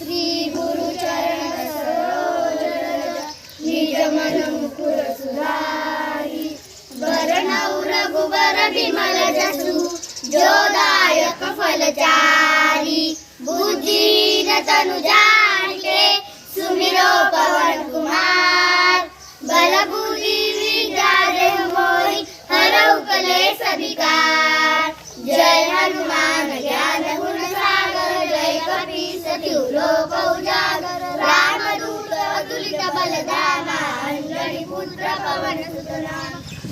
श्री गुरु चरण सरोज निज मन मुकुर सुधारी वरणौ रघुवर विमल जसु जोदायक चारि बुद्धि तनु जान के सुमिरो पवन कुमार క్యూలో కౌజాగ రామదూత అతులిత బలదాన అంజని పుత్ర పవన సుతనా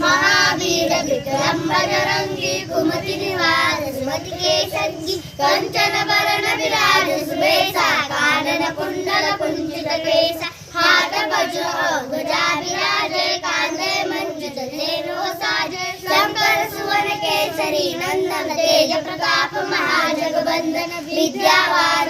మహావీర వికలంబన రంగి కుమతి నివార సుమతి కేశంగి కంచన వరణ విరాజ సువేశ కానన కుండల కుంజిత కేశ హాత భజో గజా విరాజే కాందే మంజిత నేనో సాజే శంకర సువన కేసరి నందన తేజ ప్రతాప మహాజగబంధన విద్యావాన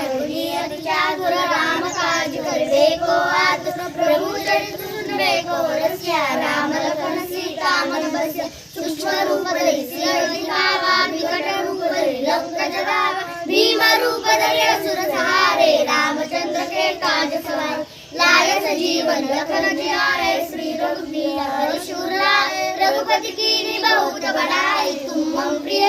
एको आतुर प्रभु चरित सुन बेको रसिया राम लखन सीता मन बसिया सूक्ष्म रूप धरि सिंह दिखावा विकट रूप धरि लंक भीम रूप धरि असुर सहारे रामचंद्र के काज सवार लाय सजीवन लखन जियारे श्री रघुवीर हरि लाए रघुपति की बहुत बड़ाई तुम मम प्रिय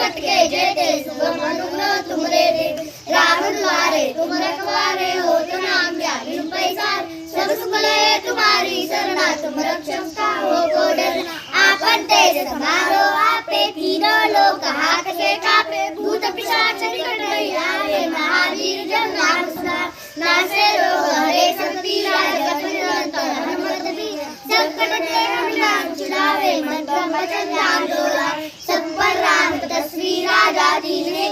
मटके जेते सुगम अनुग्न तुमरे रे राम द्वारे तुम रखवारे हो तो नाम जागे पैसार सब सुखले तुम्हारी सरना तुम रक्षकता हो को डरना आपन तेज समारो आपे तीनों लोग हाथ के कापे भूत पिशाच निकट नहीं आवे महावीर जब नाम सुना नासे रोग हरे शक्ति राज अपने अंतर हनुमत भी संकट ते हम नाम चुनावे मंत्र वचन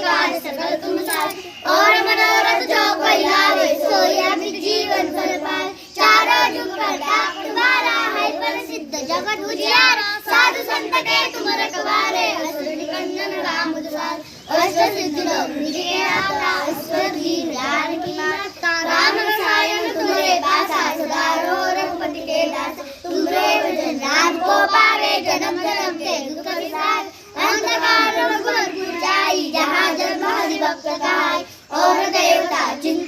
पाठ सकल तुम साथ और मनोरथ जो कोई गावे सोया भी जीवन फल पाए चारों जुग प्रताप तुम्हारा है पर सिद्ध जगत उजियारा साधु संत के तुम रखवारे असुर निकंदन राम दुलार अष्ट सिद्ध लोग विजय आता ईश्वर जी ज्ञान की माता राम रसायन तुम्हारे पासा सदा रहो रघुपति के दास तुमरे भजन राम को पावे जन्म जन्म के दुख विसार